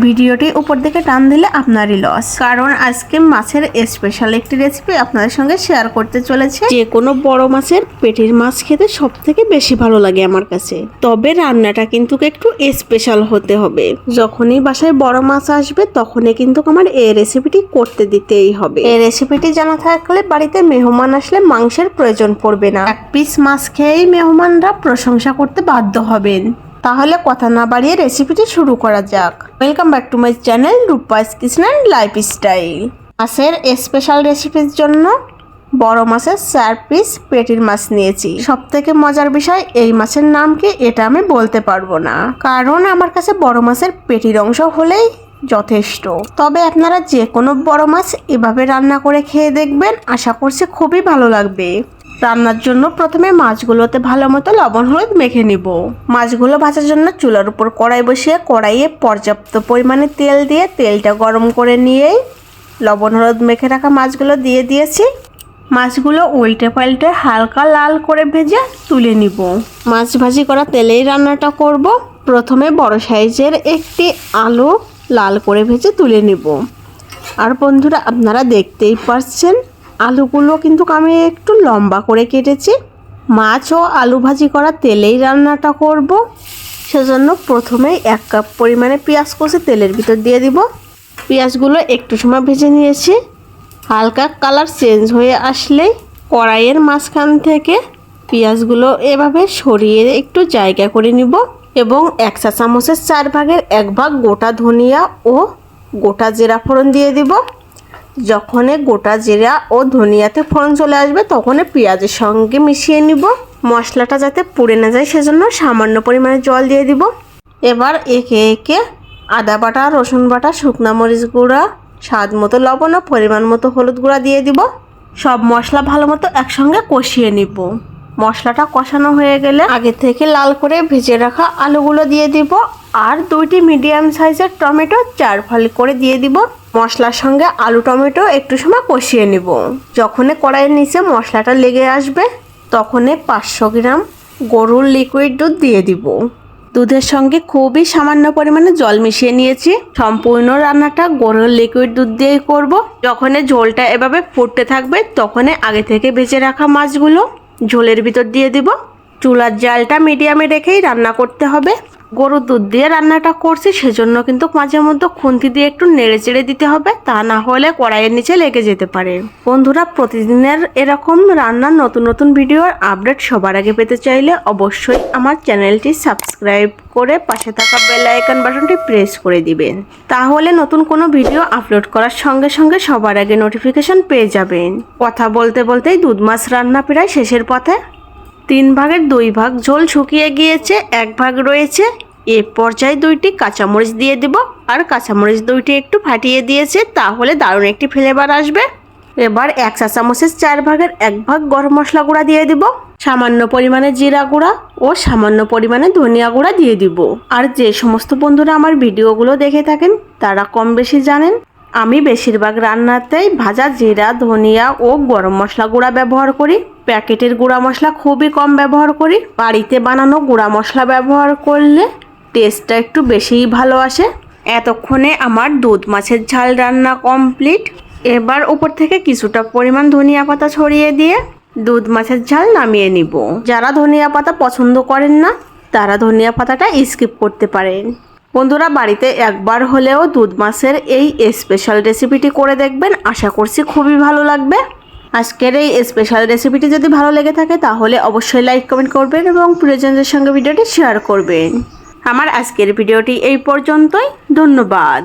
ভিডিওটি উপর দিকে টান দিলে আপনারই লস কারণ আজকে মাছের স্পেশাল একটি রেসিপি আপনাদের সঙ্গে শেয়ার করতে চলেছে। যে কোনো বড় মাছের পেটির মাছ খেতে সব থেকে বেশি ভালো লাগে আমার কাছে। তবে রান্নাটা কিন্তু একটু স্পেশাল হতে হবে। যখনই বাসায় বড় মাছ আসবে তখনই কিন্তু আমার এই রেসিপিটি করতে দিতেই হবে। এই রেসিপিটি জানা থাকলে বাড়িতে মেহমান আসলে মাংসের প্রয়োজন পড়বে না। এক পিস মাছ খেয়েই মেহমানরা প্রশংসা করতে বাধ্য হবেন। তাহলে কথা না বাড়িয়ে রেসিপিটি শুরু করা যাক। Welcome back to my channel kitchen and lifestyle মাছের স্পেশাল রেসিপির জন্য বড় মাছের চার পিস পেটির মাছ নিয়েছি। সব থেকে মজার বিষয়, এই মাছের নাম কি এটা আমি বলতে পারব না। কারণ আমার কাছে বড় মাছের পেটির অংশ হলেই যথেষ্ট। তবে আপনারা যে কোনো বড় মাছ এভাবে রান্না করে খেয়ে দেখবেন, আশা করছি খুবই ভালো লাগবে। রান্নার জন্য প্রথমে মাছগুলোতে ভালো মতো লবণ হলুদ মেখে নিব। মাছগুলো ভাজার জন্য চুলার উপর কড়াই বসিয়ে কড়াইয়ে পর্যাপ্ত পরিমাণে তেল দিয়ে তেলটা গরম করে নিয়েই লবণ হলুদ মেখে রাখা মাছগুলো দিয়ে দিয়েছি। মাছগুলো উল্টে পাল্টে হালকা লাল করে ভেজে তুলে নিব। মাছ ভাজি করা তেলেই রান্নাটা করব। প্রথমে বড় সাইজের একটি আলু লাল করে ভেজে তুলে নিব। আর বন্ধুরা, আপনারা দেখতেই পাচ্ছেন আলুগুলো কিন্তু আমি একটু লম্বা করে কেটেছি। মাছ ও আলু ভাজি করা তেলেই রান্নাটা করব। সেজন্য প্রথমেই এক কাপ পরিমাণে পেঁয়াজ কষে তেলের ভিতর দিয়ে দিব। পেঁয়াজগুলো একটু সময় ভেজে নিয়েছি। হালকা কালার চেঞ্জ হয়ে আসলেই কড়াইয়ের মাঝখান থেকে পেঁয়াজগুলো এভাবে সরিয়ে একটু জায়গা করে নিব এবং এক চা চামচের চার ভাগের এক ভাগ গোটা ধনিয়া ও গোটা জিরা ফোড়ন দিয়ে দিব। যখনই গোটা জিরা ও ধনিয়াতে ফোড়ন চলে আসবে তখন পেঁয়াজের সঙ্গে মিশিয়ে নিব। মশলাটা যাতে পুড়ে না যায়, সেজন্য সামান্য পরিমাণে জল দিয়ে দিব। এবার একে একে আদা বাটা, রসুন বাটা, শুকনো মরিচ গুঁড়া, স্বাদ মতো লবণ ও পরিমাণ মতো হলুদ গুঁড়া দিয়ে দিব। সব মশলা ভালো মতো একসঙ্গে কষিয়ে নিব। মশলাটা কষানো হয়ে গেলে আগে থেকে লাল করে ভেজে রাখা আলুগুলো দিয়ে দিব। আর দুইটি মিডিয়াম সাইজের টমেটো চার ফালি করে দিয়ে দিব। মশলার সঙ্গে আলু টমেটো একটু সময় কষিয়ে নিব। যখনই কড়াইয়ের নিচে মশলাটা লেগে আসবে, তখনই পাঁচশো গ্রাম গরুর লিকুইড দুধ দিয়ে দিব। দুধের সঙ্গে খুবই সামান্য পরিমাণে জল মিশিয়ে নিয়েছি। সম্পূর্ণ রান্নাটা গরুর লিকুইড দুধ দিয়েই করব। যখনই ঝোলটা এভাবে ফুটতে থাকবে, তখনই আগে থেকে বেঁচে রাখা মাছগুলো ঝোলের ভিতর দিয়ে দিব। চুলার জালটা মিডিয়ামে রেখেই রান্না করতে হবে। গরুর দুধ দিয়ে রান্নাটা করছি, সেজন্য কিন্তু মাঝে মধ্যে খুন্তি দিয়ে একটু নেড়ে চেড়ে দিতে হবে, তা না হলে কড়াইয়ের নিচে লেগে যেতে পারে। বন্ধুরা, প্রতিদিনের এরকম রান্নার নতুন নতুন ভিডিওর আপডেট সবার আগে পেতে চাইলে অবশ্যই আমার চ্যানেলটি সাবস্ক্রাইব করে পাশে থাকা বেল আইকন বাটনটি প্রেস করে দিবেন। তাহলে নতুন কোনো ভিডিও আপলোড করার সঙ্গে সঙ্গে সবার আগে নোটিফিকেশন পেয়ে যাবেন। কথা বলতে বলতেই দুধ মাছ রান্না প্রায় শেষের পথে। তিন ভাগের দুই ভাগ ঝোল শুকিয়ে গিয়েছে, এক ভাগ রয়েছে। এ পর্যায়ে দুইটি কাঁচামরিচ দিয়ে দিব। আর কাঁচামরিচ দুইটি একটু ফাটিয়ে দিয়েছে, তাহলে দারুণ একটি ফ্লেভার আসবে। এবার এক চা চামচের চার ভাগের এক ভাগ গরম মশলা গুঁড়া দিয়ে দিব। সামান্য পরিমাণে জিরা গুঁড়া ও সামান্য পরিমাণে ধনিয়া গুঁড়া দিয়ে দিব। আর যে সমস্ত বন্ধুরা আমার ভিডিওগুলো দেখে থাকেন, তারা কম বেশি জানেন, আমি বেশিরভাগ রান্নাতেই ভাজা জিরা, ধনিয়া ও গরম মশলা গুঁড়া ব্যবহার করি। প্যাকেটের গুঁড়া মশলা খুবই কম ব্যবহার করি। বাড়িতে বানানো গুঁড়া মশলা ব্যবহার করলে টেস্টটা একটু বেশিই ভালো আসে। এতক্ষণে আমার দুধ মাছের ঝাল রান্না কমপ্লিট। এবার উপর থেকে কিছুটা পরিমাণ ধনিয়া পাতা ছড়িয়ে দিয়ে দুধ মাছের ঝাল নামিয়ে নিব। যারা ধনিয়া পাতা পছন্দ করেন না, তারা ধনিয়া পাতাটা স্কিপ করতে পারেন। বন্ধুরা, বাড়িতে একবার হলেও দুধ মাছের এই স্পেশাল রেসিপিটি করে দেখবেন। আশা করছি খুবই ভালো লাগবে। আজকের এই স্পেশাল রেসিপিটি যদি ভালো লেগে থাকে, তাহলে অবশ্যই লাইক, কমেন্ট করবেন এবং প্রিয়জনদের সঙ্গে ভিডিওটি শেয়ার করবেন। আমার আজকের ভিডিওটি এই পর্যন্তই ধন্যবাদ।